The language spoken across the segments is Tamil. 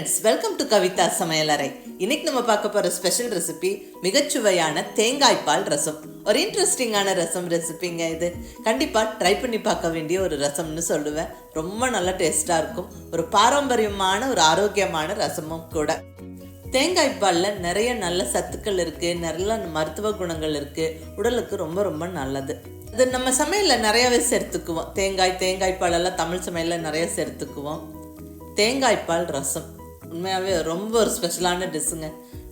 ஃப்ரெண்ட்ஸ் வெல்கம் டு கவிதா சமையலறை இன்னைக்கு நம்ம பார்க்க போகிற ஸ்பெஷல் ரெசிபி மிகச்சுவையான தேங்காய் பால் ரசம். ஒரு இன்ட்ரெஸ்டிங்கான ரசம் ரெசிபிங்க இது. கண்டிப்பாக ட்ரை பண்ணி பார்க்க வேண்டிய ஒரு ரசம்னு சொல்லுவேன். ரொம்ப நல்ல டேஸ்ட்டாக இருக்கும். ஒரு பாரம்பரியமான ஒரு ஆரோக்கியமான ரசமும் கூட. தேங்காய்ப்பாலில் நிறைய நல்ல சத்துக்கள் இருக்குது நல்ல மருத்துவ குணங்கள் இருக்குது உடலுக்கு ரொம்ப ரொம்ப நல்லது. இது நம்ம சமையலில் நிறையவே சேர்த்துக்குவோம். தேங்காய் தேங்காய் பாலெல்லாம் தமிழ் சமையலில் நிறைய சேர்த்துக்குவோம். தேங்காய் பால் ரசம். உண்மையாகவே ரொம்ப ஒரு ஸ்பெஷலான டிஷ்ஷுங்க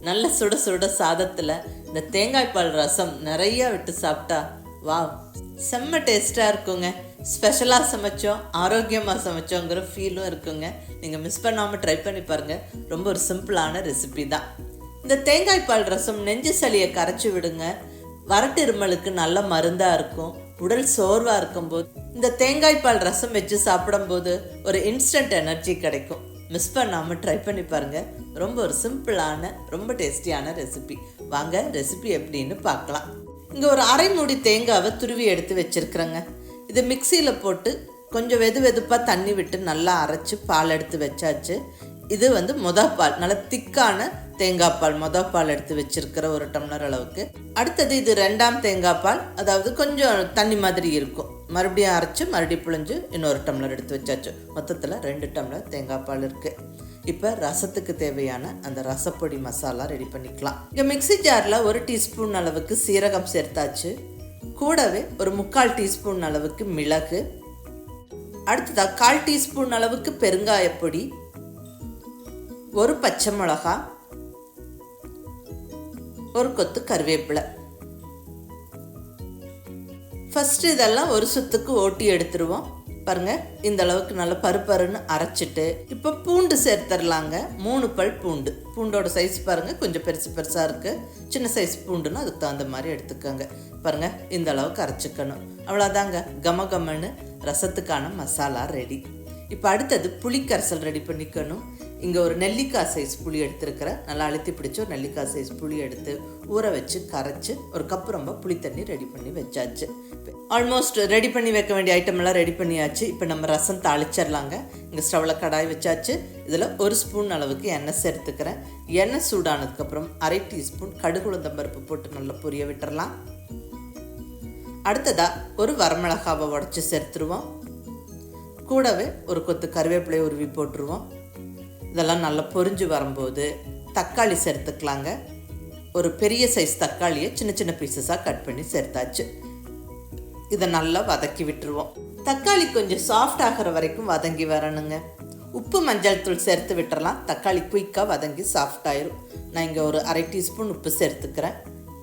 நல்ல சுட சுட சாதத்தில் இந்த தேங்காய் பால் ரசம் நிறைய விட்டு சாப்பிட்டா வா செம்ம டேஸ்ட்டாக இருக்குங்க. ஸ்பெஷலாக சமைச்சோம் ஆரோக்கியமாக சமைச்சோங்கிற ஃபீலும் இருக்குங்க. நீங்கள் மிஸ் பண்ணாமல் ட்ரை பண்ணி பாருங்கள் ரொம்ப ஒரு சிம்பிளான ரெசிபி தான். இந்த தேங்காய் பால் ரசம் நெஞ்சு சளியை கரைச்சி விடுங்க. வரட்டிருமலுக்கு நல்ல மருந்தாக இருக்கும். உடல் சோர்வாக இருக்கும்போது இந்த தேங்காய் பால் ரசம் வச்சு சாப்பிடும்போது ஒரு இன்ஸ்டன்ட் எனர்ஜி கிடைக்கும். மிஸ் பண்ணாமல் ட்ரை பண்ணி பாருங்கள் ரொம்ப ஒரு சிம்பிளான ரொம்ப டேஸ்டியான ரெசிபி வாங்க ரெசிபி எப்படின்னு பார்க்கலாம். இங்கே ஒரு அரை மூடி தேங்காவை துருவி எடுத்து வச்சுருக்குறேங்க. இது மிக்சியில் போட்டு கொஞ்சம் வெது வெதுப்பாக தண்ணி விட்டு நல்லா அரைச்சி பால் எடுத்து வச்சாச்சு. இது வந்து மொத பால் நல்ல திக்கான தேங்காய் பால் மொத பால் எடுத்து வச்சிருக்கிற ஒரு டம்ளர் அளவுக்கு. அடுத்தது இது ரெண்டாம் தேங்காய் பால் அதாவது கொஞ்சம் தண்ணி மாதிரி இருக்கும். மறுபடியும் அரைச்சி மறுபடியும் புழிஞ்சு இன்னொரு டம்ளர் எடுத்து வச்சாச்சு. மொத்தத்தில் ரெண்டு டம்ளர் தேங்காய் பால் இருக்குது இப்போ ரசத்துக்கு தேவையான அந்த ரசப்பொடி மசாலா ரெடி பண்ணிக்கலாம். இங்கே மிக்ஸி ஜாரில் ஒரு டீஸ்பூன் அளவுக்கு சீரகம் சேர்த்தாச்சு. கூடவே ஒரு முக்கால் டீஸ்பூன் அளவுக்கு மிளகு. அடுத்ததாக கால் டீஸ்பூன் அளவுக்கு பெருங்காயப்பொடி. ஒரு பச்சை மிளகா. ஒரு கொத்து கருவேப்பிலை. ஃபஸ்ட்டு இதெல்லாம் ஒரு சுத்துக்கு ஓட்டி எடுத்துருவோம். பாருங்கள் இந்த அளவுக்கு நல்லா பருப்பருன்னு அரைச்சிட்டு இப்போ பூண்டு சேர்த்துடலாங்க மூணு பல் பூண்டு. பூண்டோட சைஸ் பாருங்கள் கொஞ்சம் பெருசு பெருசாக இருக்குது சின்ன சைஸ் பூண்டுன்னு அதுக்கு தகுந்த மாதிரி எடுத்துக்கோங்க. பாருங்கள் இந்த அளவுக்கு அரைச்சிக்கணும். அவ்வளோதாங்க கம கமன்னு ரசத்துக்கான மசாலா ரெடி இப்போ அடுத்தது புளிக்கரைசல் ரெடி பண்ணிக்கணும். இங்கே ஒரு நெல்லிக்காய் சைஸ் புளி எடுத்துருக்கிறேன் நல்லா அழுத்தி பிடிச்சி ஒரு நெல்லிக்காய் சைஸ் புளி எடுத்து ஊற வச்சு கரைச்சி ஒரு கப்பு ரொம்ப புளி தண்ணி ரெடி பண்ணி வச்சாச்சு. ஆல்மோஸ்ட் ரெடி பண்ணி வைக்க வேண்டிய ஐட்டம் எல்லாம் ரெடி பண்ணியாச்சு. இப்போ நம்ம ரசம் தாளிச்சிடலாங்க இங்கே ஸ்டவ்வில் கடாய் வச்சாச்சு. இதில் ஒரு ஸ்பூன் அளவுக்கு எண்ணெய் சேர்த்துக்கிறேன். எண்ணெய் சூடானதுக்கப்புறம் அரை டீஸ்பூன் கடுகு பருப்பு போட்டு நல்லா பொரிய விட்டுறலாம். அடுத்ததாக ஒரு வரமிளகாவை உடச்சி சேர்த்துருவோம். கூடவே ஒரு கொத்து கருவேப்பிலையை உருவி போட்டுருவோம். இதெல்லாம் நல்லா பொரிஞ்சு வரும்போது தக்காளி சேர்த்துக்கலாங்க. ஒரு பெரிய சைஸ் தக்காளியை சின்ன சின்ன பீசஸாக கட் பண்ணி சேர்த்தாச்சு. இதை நல்லா வதக்கி விட்டுருவோம். தக்காளி கொஞ்சம் சாஃப்ட் ஆகிற வரைக்கும் வதங்கி வரணுங்க. உப்பு மஞ்சள் தூள் சேர்த்து விட்டுறலாம். தக்காளி குயிக்காக வதங்கி சாஃப்ட் ஆயிரும். நான் இங்கே ஒரு அரை டீஸ்பூன் உப்பு சேர்த்துக்கிறேன்.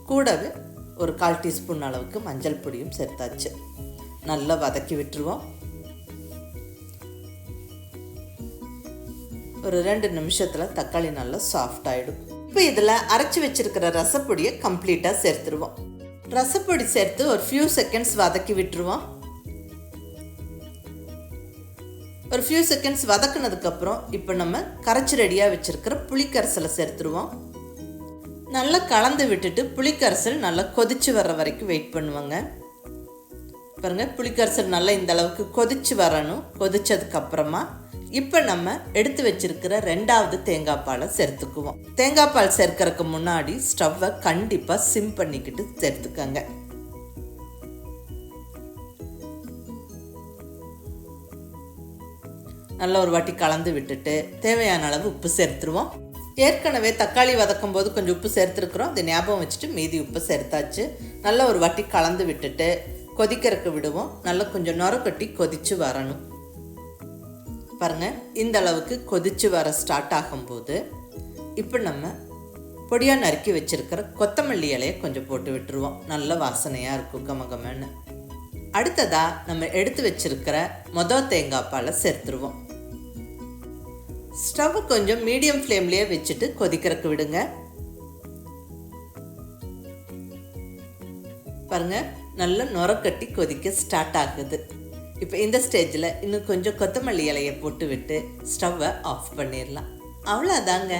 கூடவே ஒரு கால் டீஸ்பூன் அளவுக்கு மஞ்சள் பொடியும் சேர்த்தாச்சு. நல்லா வதக்கி விட்டுருவோம். ஒரு ரெண்டு நிமிஷத்தில் தக்காளி நல்லா சாஃப்ட் ஆகிடும் இப்போ இதில் அரைச்சி வச்சுருக்கிற ரசப்பொடியை கம்ப்ளீட்டாக சேர்த்துருவோம். ரசப்பொடி சேர்த்து ஒரு ஃபியூ செகண்ட்ஸ் வதக்கி விட்டுருவோம். ஒரு ஃபியூ செகண்ட்ஸ் வதக்குனதுக்கப்புறம் இப்போ நம்ம கரைச்சி ரெடியாக வச்சுருக்கிற புளிக்கரைசலை சேர்த்துருவோம். நல்லா கலந்து விட்டுட்டு புளிக்கரைசல் நல்லா கொதிச்சு வர்ற வரைக்கும் வெயிட் பண்ணுவாங்க. பாருங்கள் புளிக்கரைசல் நல்லா இந்த அளவுக்கு கொதிச்சு வரணும். கொதிச்சதுக்கப்புறமா இப்போ நம்ம எடுத்து வச்சிருக்கிற ரெண்டாவது தேங்காய் பாலை சேர்த்துக்குவோம். தேங்காய் பால் சேர்க்கறதுக்கு முன்னாடி ஸ்டவ்வை கண்டிப்பாக சிம் பண்ணிக்கிட்டு சேர்த்துக்கங்க. நல்ல ஒரு வாட்டி கலந்து விட்டுட்டு தேவையான அளவு உப்பு சேர்த்துருவோம். ஏற்கனவே தக்காளி வதக்கும் போது கொஞ்சம் உப்பு சேர்த்துருக்குறோம். அதை ஞாபகம் வச்சுட்டு மீதி உப்பு சேர்த்தாச்சு. நல்ல ஒரு வாட்டி கலந்து விட்டுட்டு கொதிக்கிறதுக்கு விடுவோம். நல்லா கொஞ்சம் நொர கட்டி கொதிச்சு வரணும். பாருங்கள் இந்த அளவுக்கு கொதிச்சு வர ஸ்டார்ட் ஆகும்போது இப்போ நம்ம பொடியாக நறுக்கி வச்சிருக்கிற கொத்தமல்லி இலையை கொஞ்சம் போட்டு விட்டுருவோம். நல்ல வாசனையாக இருக்கும் கமகமன்னு. அடுத்ததாக நம்ம எடுத்து வச்சிருக்கிற மொதல் தேங்காய் பாலை சேர்த்துருவோம். ஸ்டவ் கொஞ்சம் மீடியம் ஃப்ளேம்லேயே வச்சுட்டு கொதிக்கிறதுக்கு விடுங்க. பாருங்க நல்ல நுரக்கட்டி கொதிக்க ஸ்டார்ட் ஆகுது. இப்போ இந்த ஸ்டேஜில் இன்னும் கொஞ்சம் கொத்தமல்லி இலையை போட்டு விட்டு ஸ்டவ்வை ஆஃப் பண்ணிடலாம். அவ்வளோதாங்க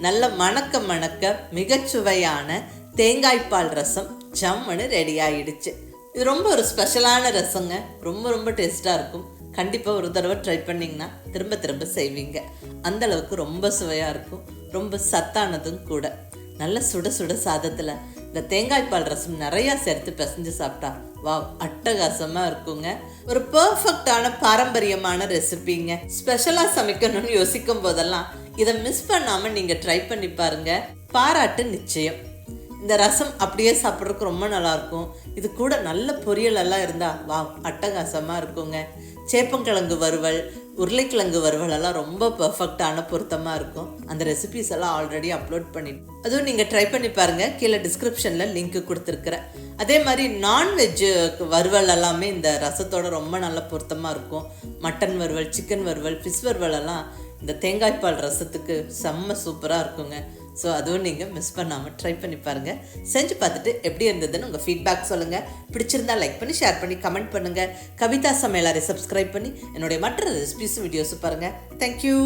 நல்ல மணக்க மணக்க மிகச்சுவையான தேங்காய் பால் ரசம் ஜம்முன்னு ரெடி ஆயிடுச்சு. இது ரொம்ப ஒரு ஸ்பெஷலான ரசங்க. ரொம்ப ரொம்ப டேஸ்ட்டாக இருக்கும். கண்டிப்பாக ஒரு தடவை ட்ரை பண்ணிங்கன்னா திரும்ப திரும்ப செய்வீங்க. அந்த அளவுக்கு ரொம்ப சுவையாக இருக்கும். ரொம்ப சத்தானதும் கூட. நல்ல சுட சுட சாதத்தில் இந்த தேங்காய் பால் ரசம் நிறையா சேர்த்து பிசைஞ்சு சாப்பிட்டா வாவ் அட்டகாசமாக இருக்குங்க. ஒரு பர்ஃபெக்டான பாரம்பரியமான ரெசிபிங்க ஸ்பெஷலாக சமைக்கணும்னு யோசிக்கும் போதெல்லாம் இதை மிஸ் பண்ணாமல் நீங்கள் ட்ரை பண்ணி பாருங்க. பாராட்டு நிச்சயம். இந்த ரசம் அப்படியே சாப்பிட்றதுக்கு ரொம்ப நல்லாயிருக்கும் இது கூட நல்ல பொரியலெல்லாம் இருந்தால் வா அட்டகாசமாக இருக்குங்க. சேப்பங்கிழங்கு வறுவல் உருளைக்கிழங்கு வறுவல் எல்லாம் ரொம்ப பர்ஃபெக்டான பொருத்தமாக இருக்கும். அந்த ரெசிபிஸ் எல்லாம் ஆல்ரெடி அப்லோட் பண்ணிட்டு அதுவும் நீங்கள் ட்ரை பண்ணி பாருங்கள் கீழே டிஸ்கிரிப்ஷனில் லிங்க் கொடுத்துருக்குறேன். அதே மாதிரி நான்வெஜ்ஜு வறுவல் எல்லாமே இந்த ரசத்தோட ரொம்ப நல்ல பொருத்தமாக இருக்கும். மட்டன் வறுவல் சிக்கன் வறுவல் ஃபிஷ் வறுவல் எல்லாம் இந்த தேங்காய் பால் ரசத்துக்கு செம்ம சூப்பராக இருக்குங்க. ஸோ அதுவும் நீங்கள் மிஸ் பண்ணாமல் ட்ரை பண்ணி பாருங்கள் செஞ்சு பார்த்துட்டு எப்படி இருந்ததுன்னு உங்கள் ஃபீட்பேக் சொல்லுங்கள் பிடிச்சிருந்தா லைக் பண்ணி ஷேர் பண்ணி கமெண்ட் பண்ணுங்கள் கவிதா சமையலாரை சப்ஸ்கிரைப் பண்ணி என்னுடைய மற்ற ரெசிபிஸும் வீடியோஸும் பாருங்கள் தேங்க்யூ